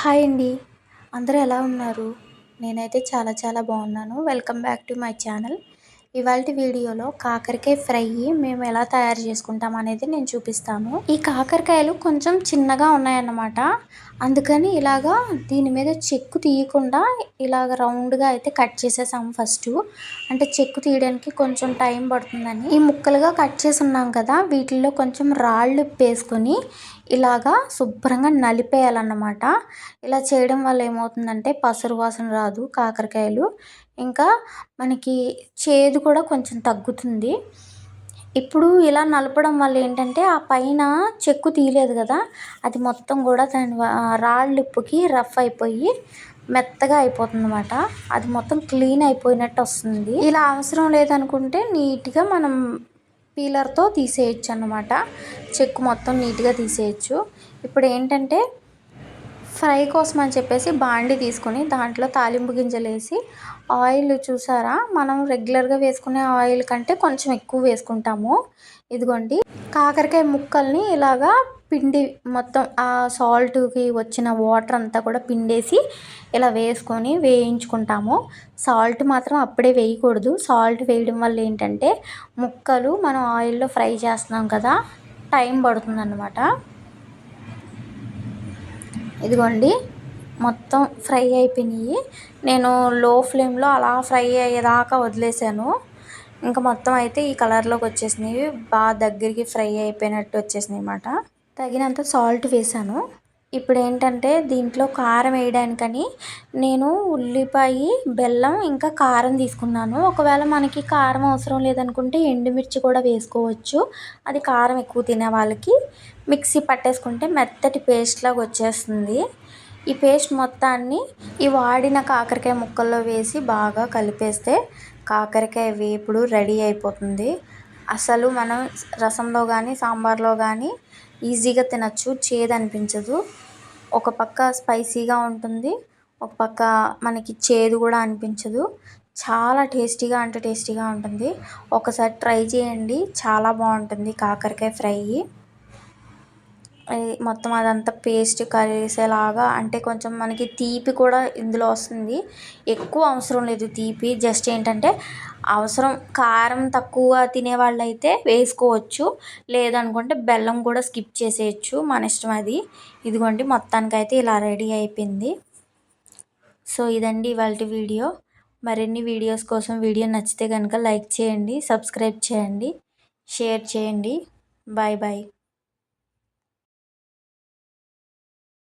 Hi అండి. అందరూ ఎలా ఉన్నారు? నేనైతే చాలా చాలా బాగున్నాను. Welcome back to my channel. ఇవాళ వీడియోలో కాకరకాయ ఫ్రై మేము ఎలా తయారు చేసుకుంటాం అనేది నేను చూపిస్తాను. ఈ కాకరకాయలు కొంచెం చిన్నగా ఉన్నాయన్నమాట. అందుకని ఇలాగా దీని మీద చెక్కు తీయకుండా ఇలాగ రౌండ్గా అయితే కట్ చేసేసాము ఫస్ట్. అంటే చెక్కు తీయడానికి కొంచెం టైం పడుతుందని. ఈ ముక్కలుగా కట్ చేసి ఉన్నాం కదా వీటిల్లో కొంచెం రాళ్ళు వేసుకొని ఇలాగా శుభ్రంగా నలిపేయాలన్నమాట. ఇలా చేయడం వల్ల ఏమవుతుందంటే పసరు వాసన రాదు కాకరకాయలు. ఇంకా మనకి చేదు కూడా కొంచెం తగ్గుతుంది. ఇప్పుడు ఇలా నలపడం వల్ల ఏంటంటే ఆ పైన చెక్కు తీయలేదు కదా అది మొత్తం కూడా దాని రాళ్ళుప్పుకి రఫ్ అయిపోయి మెత్తగా అయిపోతుంది అనమాట అది మొత్తం క్లీన్ అయిపోయినట్టు వస్తుంది. ఇలా అవసరం లేదనుకుంటే నీట్గా మనం పీలర్తో తీసేయచ్చు అనమాట చెక్కు మొత్తం నీట్గా తీసేయచ్చు. ఇప్పుడు ఏంటంటే ఫ్రై కోసం అని చెప్పేసి బాండి తీసుకొని దాంట్లో తాలింపు గింజలు వేసి ఆయిల్ చూసారా? మనం రెగ్యులర్గా వేసుకునే ఆయిల్ కంటే కొంచెం ఎక్కువ వేసుకుంటాము. ఇదిగోండి. కాకరకాయ ముక్కల్ని ఇలాగా పిండి మొత్తం ఆ సాల్ట్కి వచ్చిన వాటర్ అంతా కూడా పిండేసి ఇలా వేసుకొని వేయించుకుంటాము. సాల్ట్ మాత్రం అప్పుడే వేయకూడదు. సాల్ట్ వేయడం వల్ల ఏంటంటే ముక్కలు మనం ఆయిల్లో ఫ్రై చేస్తున్నాం కదా టైం పడుతుందన్నమాట. ఇదిగోండి మొత్తం ఫ్రై అయిపోయినాయి. నేను లో ఫ్లేమ్లో అలా ఫ్రై అయ్యేదాకా వదిలేసాను ఇంకా మొత్తం అయితే ఈ కలర్లోకి వచ్చేసినాయి బాగా దగ్గరికి ఫ్రై అయిపోయినట్టు వచ్చేసినాయి అన్నమాట. తగినంత సాల్ట్ వేసాను ఇప్పుడు ఏంటంటే దీంట్లో కారం వేయడానికని నేను ఉల్లిపాయ బెల్లం ఇంకా కారం తీసుకున్నాను. ఒకవేళ మనకి కారం అవసరం లేదనుకుంటే ఎండుమిర్చి కూడా వేసుకోవచ్చు. అది కారం ఎక్కువ తినే వాళ్ళకి. మిక్సీ పట్టేసుకుంటే మెత్తటి పేస్ట్ లాగా వచ్చేస్తుంది. ఈ పేస్ట్ మొత్తాన్ని ఈ వాడిన కాకరకాయ ముక్కల్లో వేసి బాగా కలిపేస్తే కాకరకాయ వేపుడు రెడీ అయిపోతుంది. అసలు మనం రసంలో కానీ సాంబార్లో కానీ ఈజీగా తినచ్చు చేదు అనిపించదు ఒక పక్క స్పైసీగా ఉంటుంది ఒక పక్క మనకి చేదు కూడా అనిపించదు. చాలా టేస్టీగా అంటే టేస్టీగా ఉంటుంది. ఒకసారి ట్రై చేయండి చాలా బాగుంటుంది కాకరకాయ ఫ్రై. మొత్తం అదంతా పేస్ట్ కలిసేలాగా అంటే కొంచెం మనకి తీపి కూడా ఇందులో వస్తుంది. ఎక్కువ అవసరం లేదు తీపి. జస్ట్ ఏంటంటే అవసరం కారం తక్కువ తినే వాళ్ళైతే వేసుకోవచ్చు. లేదనుకుంటే బెల్లం కూడా స్కిప్ చేసేయచ్చు. మన ఇష్టం అది. ఇదిగోండి మొత్తానికైతే ఇలా రెడీ అయిపోయింది. సో ఇదండి ఇవాళ వీడియో. మరిన్ని వీడియోస్ కోసం వీడియో నచ్చితే కనుక లైక్ చేయండి సబ్స్క్రైబ్ చేయండి షేర్ చేయండి. Bye bye.